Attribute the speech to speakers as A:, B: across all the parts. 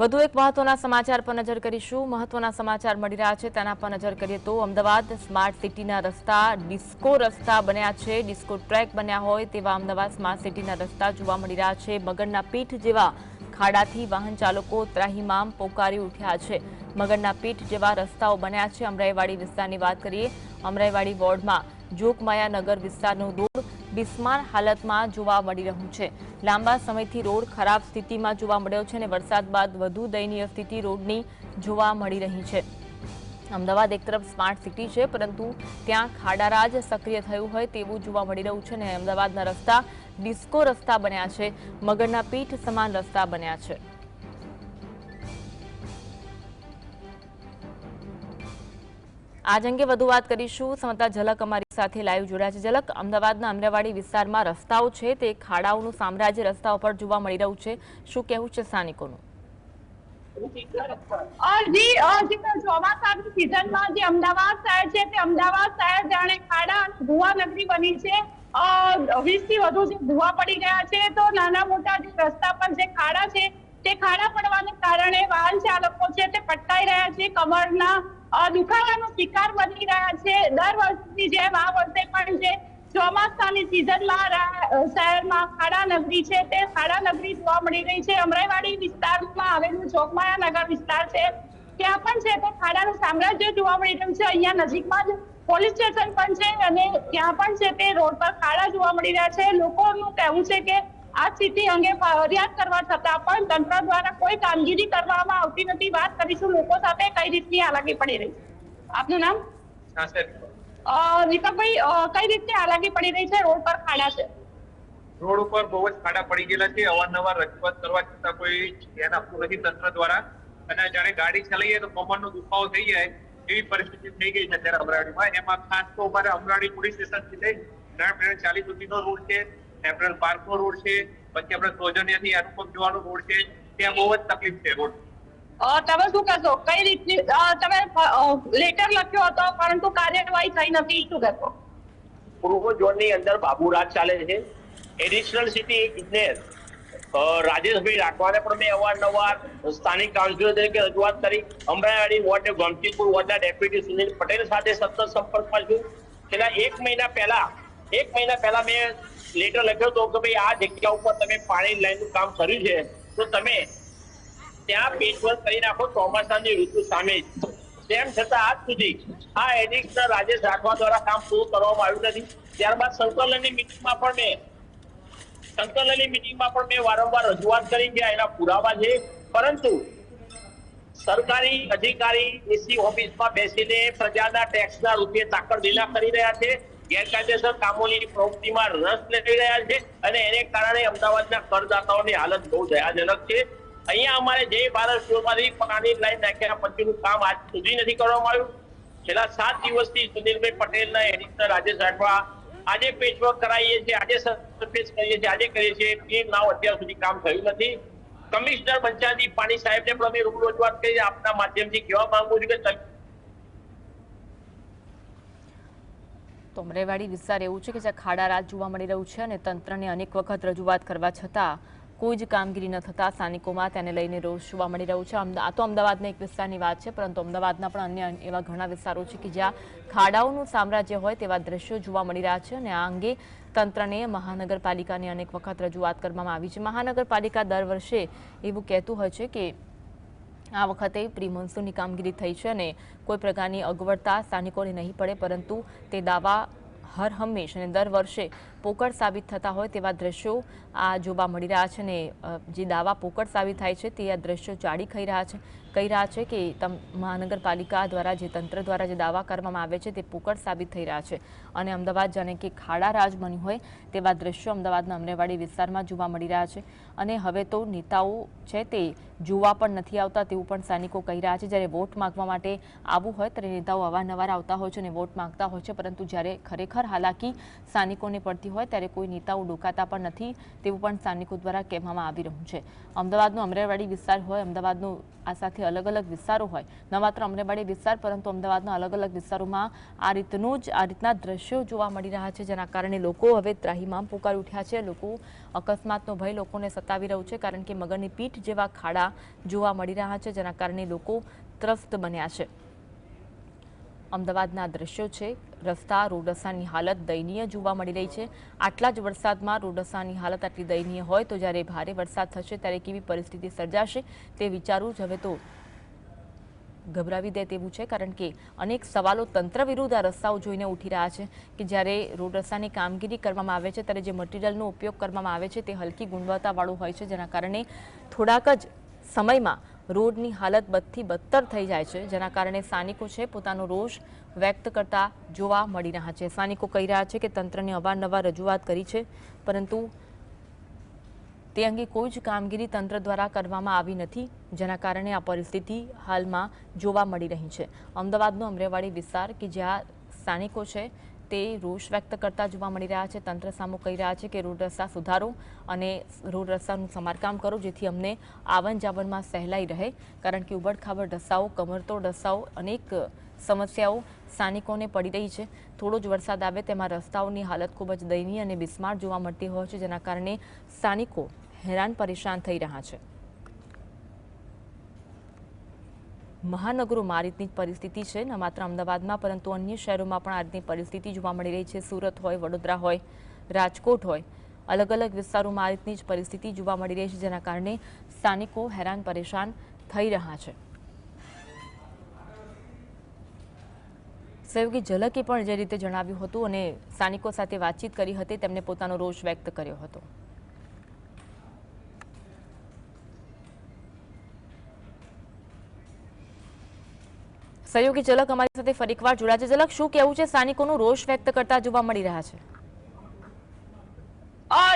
A: વધુ એક મહત્વના સમાચાર પર નજર કરીશું. મહત્વના સમાચાર મળી રહ્યા છે. તેના પર નજર કરીએ તો અમદાવાદ સ્માર્ટ સિટીના રસ્તા ડિસ્કો રસ્તા બન્યા છે. ડિસ્કો ટ્રેક બન્યા હોય તેવા અમદાવાદ સ્માર્ટ સિટીના રસ્તા જોવા મળી રહ્યા છે. મગરના પીઠ જેવા ખાડાથી વાહન ચાલકો ત્રાહિમામ પોકારી ઉઠ્યા છે. મગરના પીઠ જેવા રસ્તાઓ બન્યા છે. અમરાઈવાડી વિસ્તારની વાત કરીએ. અમરાઈવાડી વોર્ડમાં જોકમાયા નગર વિસ્તારનો બિસ્માર હાલતમાં જોવા મળી રહ્યું છે. લાંબા સમયથી રોડ ખરાબ સ્થિતિમાં જોવા મળ્યો છે અને વરસાદ બાદ વધુ દયનીય સ્થિતિ રોડની જોવા મળી રહી છે. અમદાવાદ એક તરફ સ્માર્ટ સિટી છે, પરંતુ ત્યાં ખાડારાજ સક્રિય થયું હોય તેવું જોવા મળી રહ્યું છે અને અમદાવાદના રસ્તા ડિસ્કો રસ્તા બન્યા છે, મગરના પીઠ સમાન રસ્તા બન્યા છે. આજ અંગે વધુ વાત કરીશું. સમતા ઝલક અમારી સાથે લાઈવ જોડાયા છે. ઝલક અમદાવાદના અમરાવાડી વિસ્તારમાં રસ્તાઓ છે. તે ખાડાઓનું સામ્રાજ્ય રસ્તા ઉપર જોવા મળી રહ્યું છે. શું કહેવું છે સ્થાનિકોનું?
B: ચોમાસાની સિઝનમાં જે અમદાવાદ શહેર છે, તે અમદાવાદ શહેર જાણે ખાડા અને ભૂવા બની છે. વીસથી વધુ જે ભૂવા પડી ગયા છે, તો નાના મોટા જે રસ્તા પર જે ખાડા છે, તે ખાડા પડવાને કારણે વાહન ચાલકો છે તે પટકાઈ રહ્યા છે. કમરના દુખાવાનો શિકાર બની રહ્યા છે. દર વર્ષની જેમ આ વર્ષે પણ જે ચોમાસાની સિઝનમાં શહેરમાં ખાડા નગરી છે. તે ખાડા નગરી જોવા મળી રહી છે. અમરાઈવાડી વિસ્તારમાં આવેલું ચોકમાયા નગર વિસ્તાર છે. ત્યાં પણ છે તે ખાડાનું સામ્રાજ્ય જોવા મળી રહ્યું છે. અહીંયા નજીકમાં જ પોલીસ સ્ટેશન પણ છે અને ત્યાં પણ છે તે રોડ પર ખાડા જોવા મળી રહ્યા છે. લોકોનું કહેવું છે કે આ સ્થિતિ અંગે ફરિયાદ કરવા છતાં પણ તંત્ર દ્વારા કોઈ કામગીરી કરવામાં આવતી નથી. વાત કરીશું લોકો સાથે કઈ રીતની હાલાકી પડી રહી છે? આપનું નામ? દીપકભાઈ કઈ રીતે હાલાકી પડી રહી છે? રોડ પર ખાડા છે.
C: રોડ ઉપર બહુ જ ખાડા પડી ગયેલા છે. અવારનવાર રજૂઆત કરવા છતાં કોઈ ધ્યાન આપતું નથી તંત્ર દ્વારા. અને જ્યારે ગાડી ચલાવીએ તો કમરનો દુખાવો થઈ જાય એવી પરિસ્થિતિ થઈ ગઈ છે અત્યારે અમરાડીમાં. એમાં ખાસ તો અમારે અમરાડી પોલીસ સ્ટેશનથી લઈ નારાયણ ચાલી સુધીનો રોડ છે. એપ્રિલ પાર્કનો રોડ છે પછી આપણે સૌજન્યથી અનુપમ જોવાનો રોડ છે ત્યાં બહુ જ તકલીફ છે રોડ.
B: તમે શું કહેશો? કઈ રીતની તમે લેટર લખ્યો હતો પરંતુ કાર્યવાહી થઈ નથી શું કહેશો?
D: પૂર્વ ઝોનની અંદર બાબુરાજ ચાલે છે. એડિશનલ સિટી ઇજનેર રાજેશભાઈ રાખવાને પણ મેં અવારનવાર સ્થાનિક કાઉન્સિલર તરીકે રજૂઆત કરી. અમરાવાડી વોર્ડ ગમતીપુર વોર્ડના ડેપ્યુટી સુનિલ પટેલ સાથે સતત સંપર્કમાં છું. છેલ્લા એક મહિના પહેલા એક મહિના પહેલા મેં લેટર લખ્યો હતો કે ભાઈ, આ જગ્યા ઉપર તમે પાણી લાઈનનું કામ કર્યું છે, તો તમે ત્યાં પેચવર્ક કરી નાખો ચોમાસાની ઋતુ સામે. તેમ છતાં આજ સુધી આ એડિક્ટર રાજેશ રાઠવા દ્વારા કામ પૂરું કરવામાં આવ્યું નથી. ત્યારબાદ સંકલનની મિટિંગમાં પણ મેં, સંકલનની મિટિંગમાં પણ મેં વારંવાર રજૂઆત કરી કે એના પુરાવા છે. પરંતુ સરકારી અધિકારી એસી ઓફિસમાં બેસીને પ્રજાના ટેક્સના રૂપિયે તાકડ લીલા કરી રહ્યા છે. ગેરકાયદેસર કામોની પ્રવૃત્તિમાં રસ લઈ રહ્યા છે અને એને કારણે અમદાવાદના કરદાતાઓની હાલત બહુ દયાજનક છે. અહીંયા અમારે જે ભારત સ્ટોરમાંથી પાણી લાઈન નાખ્યા પછીનું કામ આજ સુધી નથી કરવામાં આવ્યું. છેલ્લા સાત દિવસથી સુનિલભાઈ પટેલના એડિટર રાજેશ રાઠવા આજે પેચવર્ક કરાવીએ છીએ, આજે સરફેસ કરીએ છીએ, આજે કરીએ છીએ. ટીમ નાવ અત્યાર સુધી કામ થયું નથી. કમિશનર પંચાયતી પાણી સાહેબને પણ અમે રૂબરૂ રજૂઆત કરી, આપના માધ્યમથી કહેવા માંગુ છું કે
A: તો અમરેવાડી વિસ્તાર એવું છે કે જ્યાં ખાડા રાજ જોવા મળી રહ્યું છે અને તંત્રને અનેક વખત રજૂઆત કરવા છતાં કોઈ જ કામગીરી ન થતા સ્થાનિકોમાં તેને લઈને રોષ જોવા મળી રહ્યું છે. આ તો અમદાવાદના એક વિસ્તારની વાત છે, પરંતુ અમદાવાદના પણ અન્ય એવા ઘણા વિસ્તારો છે કે જ્યાં ખાડાઓનું સામ્રાજ્ય હોય તેવા દ્રશ્યો જોવા મળી રહ્યા છે અને આ અંગે તંત્રને મહાનગરપાલિકાને અનેક વખત રજૂઆત કરવામાં આવી છે. મહાનગરપાલિકા દર વર્ષે એવું કહેતું હોય છે કે આ વખતે પ્રી મોન્સૂનની કામગીરી થઈ છે અને કોઈ પ્રકારની અગવડતા સ્થાનિકોને નહીં પડે, પરંતુ તે દાવા હર હંમેશ અને દર વર્ષે પોકળ સાબિત થતા હોય તેવા દ્રશ્યો આ જોવા મળી રહ્યા છે અને જે દાવા પોકળ સાબિત થાય છે તે આ દ્રશ્યો ચાડી ખાઈ રહ્યા છે. કહી રહ્યા છે કે મહાનગરપાલિકા દ્વારા જે તંત્ર દ્વારા જે દાવા કરવામાં આવે છે તે પોકળ સાબિત થઈ રહ્યા છે. અને અમદાવાદ જાણે કે ખાડા રાજ બન્યું હોય તેવા દ્રશ્યો અમદાવાદના અમરેવાડી વિસ્તારમાં જોવા મળી રહ્યા છે. અને હવે તો નેતાઓ છે તે જોવા પણ નથી આવતા તેવું પણ સ્થાનિકો કહી રહ્યા છે. જ્યારે વોટ માંગવા માટે આવવું હોય ત્યારે નેતાઓ અવારનવાર આવતા હોય છે અને વોટ માગતા હોય છે. પરંતુ જ્યારે ખરેખર હાલાકી સ્થાનિકોને પડતી હોય ત્યારે કોઈ નેતાઓ ડોકાતા પણ નથી તેવું પણ સ્થાનિકો દ્વારા કહેવામાં આવી રહ્યું છે. અમદાવાદનો અમરેવાડી વિસ્તાર હોય, અમદાવાદનો આ સાથે અલગ અલગ વિસ્તારો હોય. ન માત્ર અમરેવાડી વિસ્તાર, પરંતુ અમદાવાદના અલગ અલગ વિસ્તારોમાં આ રીતનું જ, આ રીતના દ્રશ્યો જોવા મળી રહ્યા છે, જેના કારણે લોકો હવે ત્રાહિમામ પોકારી ઉઠ્યા છે. લોકો અકસ્માતનો ભય લોકોને સતાવી રહ્યું છે, કારણ કે મગરની પીઠ જેવા ખાડા જોવા મળી રહ્યા છે, જેના કારણે લોકો ત્રસ્ત બન્યા છે. અમદાવાદના દ્રશ્યો છે. રસ્તા રોડસાની હાલત દયનીય જોવા મળી રહી છે. આટલા જ વરસાદમાં રોડસાની હાલત આટલી દયનીય હોય તો જ્યારે ભારે વરસાદ થશે ત્યારે કેવી પરિસ્થિતિ સર્જાશે તે વિચારવું જ હવે તો ગભરાવી દે તેવું છે. કારણ કે અનેક સવાલો તંત્ર વિરુદ્ધ આ રસ્તાઓ જોઈને ઉઠી રહ્યા છે કે જ્યારે રોડ રસ્તાની કામગીરી કરવામાં આવે છે ત્યારે જે મટીરિયલનો ઉપયોગ કરવામાં આવે છે તે હલકી ગુણવત્તાવાળું હોય છે. જેના કારણે થોડાક જ સમયમાં રોડની હાલત બદથી બદતર થઈ જાય છે, જેના કારણે સ્થાનિકો છે પોતાનો રોષ વ્યક્ત કરતા જોવા મળી રહ્યા છે. સ્થાનિકો કહી રહ્યા છે કે તંત્રને અવારનવાર રજૂઆત કરી છે, પરંતુ તે અંગે કોઈ જ કામગીરી તંત્ર દ્વારા કરવામાં આવી નથી, જેના કારણે આ પરિસ્થિતિ હાલમાં જોવા મળી રહી છે. અમદાવાદનો અમરેવાડી વિસ્તાર કે જ્યાં સ્થાનિકો છે તે રોષ વ્યક્ત કરતા જોવા મળી રહ્યા છે. તંત્ર સામુ કહી રહ્યા છે કે રોડ રસ્તા સુધારો અને રોડ રસ્તાનું સમારકામ કરો, જેથી અમને આવન જાવનમાં સહેલાઈ રહે. કારણ કે ઉબડખાબડ રસ્તાઓ કમરતોડ રસ્તાઓ અનેક સમસ્યાઓ સ્થાનિકોને પડી રહી છે. થોડો જ વરસાદ આવે તેમાં રસ્તાઓની હાલત ખૂબ જ દયનીય અને બિસ્માર જોવા મળતી હોય છે, જેના કારણે સ્થાનિકો હેરાન પરેશાન થઈ રહ્યા છે. મહાનગરોમાં આ રીતની પરિસ્થિતિ છે. ન માત્ર અમદાવાદમાં, પરંતુ અન્ય શહેરોમાં પણ આ રીતની પરિસ્થિતિ જોવા મળી રહી છે. સુરત હોય, વડોદરા હોય, રાજકોટ હોય અલગ અલગ વિસ્તારોમાં આ રીતની જ પરિસ્થિતિ જોવા મળી રહી છે, જેના કારણે સ્થાનિકો હેરાન પરેશાન થઈ રહ્યા છે. સહયોગી ઝલકે પણ જે રીતે જણાવ્યું હતું અને સ્થાનિકો સાથે વાતચીત કરી હતી, તેમણે પોતાનો રોષ વ્યક્ત કર્યો હતો. સહયોગી ઝલક અમારી સાથે ફરી એકવાર જોડાયા ઝલક શું કહેવું છે? સ્થાનિકોનું રોષ વ્યક્ત કરતા જોવા મળી રહ્યા છે.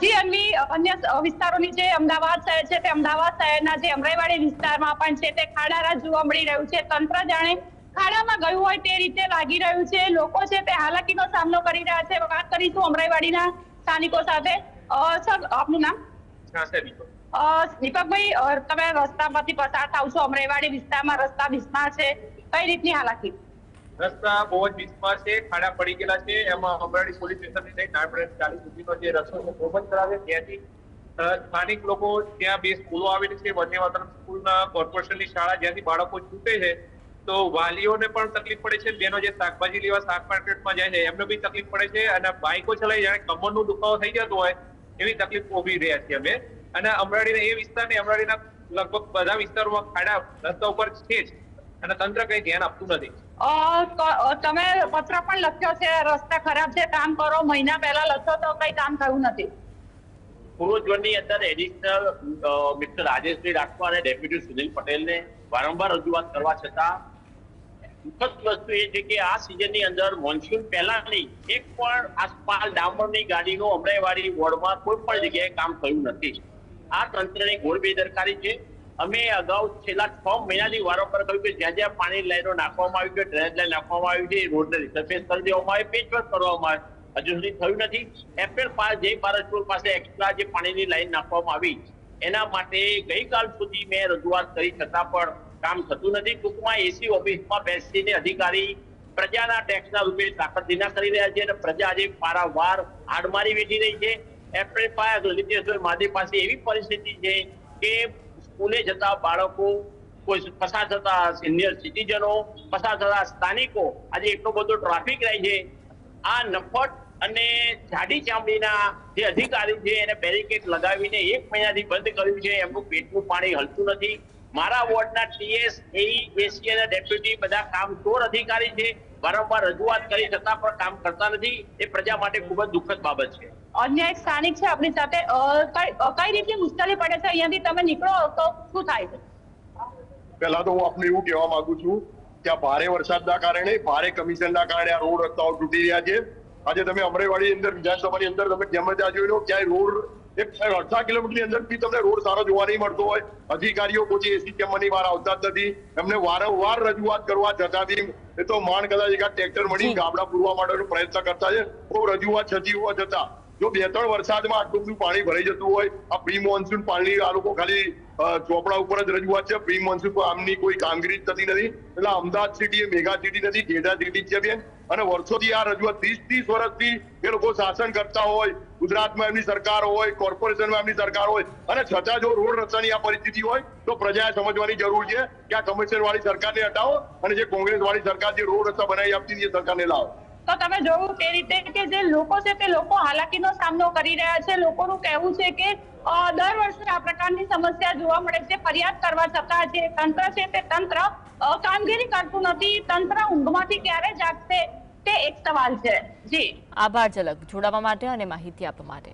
B: જી અન્વી અન્ય વિસ્તારોની જે અમદાવાદ શહેર છે તે અમદાવાદ શહેરના જે અમરાઈવાડી વિસ્તારમાં પણ છે તે ખાડારા જોવા મળી રહ્યું છે. તંત્ર જાણે ખાડામાં ગયું હોય તે રીતે લાગી રહ્યું છે. લોકો છે તે હાલાકીનો સામનો કરી રહ્યા છે. વાત કરીશું અમરાઈવાડીના સ્થાનિકો સાથે. અ, સર આપનું નામ?
C: હા સર દીપક.
B: અ, દીપકભાઈ તમે રસ્તામાંથી પસાર થાવ છો. અમરાઈવાડી વિસ્તારમાં રસ્તા વિસ્તાર છે. કઈ રીતની હાલાકી
C: રસ્તા બહુ જ બિસ્માર છે, ખાડા પડી ગયેલા છે, એમાં અમરાડી પોલીસ સ્ટેશનથી લઈને નાનપડે ચાલી સુધીનો જે રસ્તો છે ખરાબ છે, ત્યાંથી. સ્થાનિક લોકો ત્યાં બે સ્કૂલો આવેલી છે, વન્ય વાતાવરણ સ્કૂલના કોર્પોરેશનની શાળા, જ્યાંથી બાળકો છૂટે છે, તો વાલીઓને પણ તકલીફ પડે છે, બેનો જે શાકભાજી લેવા, શાક માર્કેટમાં જાય છે, એમને બી તકલીફ પડે છે, અને બાઇકો ચલાવી જાણે કમરનો દુખાવો થઈ જતો હોય, એવી તકલીફ ઊભી રહ્યા છીએ અમે. અને અમરાડીના એ વિસ્તારને, અમરાડીના લગભગ બધા વિસ્તારોમાં ખાડા રસ્તા ઉપર છે જ. અને તંત્ર કઈ ધ્યાન આપતું નથી.
B: તમે પત્ર પણ લખ્યો છે રસ્તા ખરાબ છે કામ કરો મહિના પહેલા લખ્યો તો કઈ કામ થયું નથી.
D: પૂર્વ ઝોનની અંદર એડિશનલ મિસ્ટર રાજેશભાઈ રાખવા અને ડેપ્યુટી સુનિલ પટેલને વારંવાર રજૂઆત કરવા છતાં દુઃખદ વસ્તુ એ છે કે આ સિઝનની અંદર મોન્સૂન પહેલાની એક પણ આસપાસ ડામરની ગાડીનો અમરાઈવાડી વોર્ડમાં કોઈ પણ જગ્યાએ કામ થયું નથી. આ તંત્રની ઘોર બેદરકારી છે. અમે અગાઉ છેલ્લા છ મહિનાથી વારંવાર કહ્યું કે જ્યાં જ્યાં પાણી લાઈનો નાખવામાં આવી છે ડ્રેનેજ લાઈન નાખવામાં આવી છે રોડને રિસર્ફેસ કરી દેવામાં આવે, પેચવર્ક કરવામાં આવે. હજુ સુધી થયું નથી. એપ્રિલ પાસ જય ભારત સ્કૂલ પાસે એક્સ્ટ્રા જે પાણીની લાઈન નાખવામાં આવી, એના માટે ગઈકાલ સુધી મેં રજૂઆત કરી છતાં પણ કામ થતું નથી. ટૂંકમાં એસી ઓફિસમાં બેસીને અધિકારી પ્રજાના ટેક્સના રૂપે તાકતધીના કરી રહ્યા છે અને પ્રજા આજે પારાવાર હાડમારી વેઠી રહી છે. એપ્રિલ પાસ લલિતેશ્વર મહાદેવ પાસે એવી પરિસ્થિતિ છે કે સ્કૂલે જતા બાળકો, કોઈ પસાર થતા સિનિયર સિટીઝનો પસાર થતા સ્થાનિકો, આજે એટલો બધો ટ્રાફિક રહે છે. આ નફટ અને જાડી ચામડીના જે અધિકારી છે, એને બેરિકેડ લગાવીને એક મહિનાથી બંધ કર્યું છે. એમનું પેટનું પાણી હલતું નથી. મારા વોર્ડના ટીએસ એઈ એસી અને ડેપ્યુટી બધા કામચોર અધિકારી છે. વારંવાર રજૂઆત કરી છતાં પણ કામ કરતા નથી. એ પ્રજા માટે ખૂબ જ દુઃખદ બાબત છે.
B: અન્ય એક સ્થાનિક છે આપણી સાથે. કઈ રીતે રીતની મુશ્કેલી પડે છે? અહીંયાથી તમે નીકળો તો શું થાય છે?
E: પહેલા તો હું આપને એવું કહેવા માંગુ છું કે આ ભારે વરસાદના કારણે ભારે કમિશનના કારણે આ રોડ રસ્તાઓ તૂટી રહ્યા છે. આજે તમે અમરેવાડી અંદર વિધાનસભાની અંદર તમે જેમ જ આ જોઈ લો ક્યાંય રોડ એક અડધા કિલોમીટરની અંદર બી તમને રોડ સારો જોવા નહીં મળતો હોય. અધિકારીઓ કોઈ એસી ચેમ્બરની વાર આવતા જ નથી. એમને વારંવાર રજૂઆત કરવા જતા બી એ તો માણ કદાચ એકાદ ટ્રેક્ટર મળી ગામડા પૂરવા માટેનો પ્રયત્ન કરતા છે. બહુ રજૂઆત થતી હોવા જતા. જો બે ત્રણ વરસાદમાં આટલું બધું પાણી ભરાઈ જતું હોય આ પ્રી મોન્સૂન પાણી આ લોકો ખાલી ચોપડા ઉપર જ રજૂઆત છે. પ્રી મોન્સૂન આમની કોઈ કામગીરી થતી નથી. એટલે અમદાવાદ સિટી એ મેગા સિટી નથી ગેડા સિટી છે બેન. અને વર્ષોથી આ રજૂઆત ત્રીસ ત્રીસ વર્ષથી એ લોકો શાસન કરતા હોય, ગુજરાતમાં એમની સરકાર હોય, કોર્પોરેશનમાં એમની સરકાર હોય, અને છતાં જો રોડ રસ્તાની આ પરિસ્થિતિ હોય, તો પ્રજાએ સમજવાની જરૂર છે કે આ કમિશન વાળી સરકારને હટાવો અને જે કોંગ્રેસ વાળી સરકાર જે રોડ રસ્તા બનાવી આપતી એ સરકારને લાવો.
B: તો તમે જોયું તે રીતે કે જે લોકો છે તે લોકો હાલાકીનો સામનો કરી રહ્યા છે. લોકોનું કહેવું છે કે દર વર્ષે આ પ્રકારની સમસ્યા જોવા મળે છે. ફરિયાદ કરવા છતાં જે તંત્ર છે તે તંત્ર કામગીરી કરતું નથી. તંત્ર ઊંઘમાંથી ક્યારે જાગશે તે એક સવાલ છે. જી.
A: આભાર ઝલક. જોડાવા માટે અને માહિતી આપવા માટે.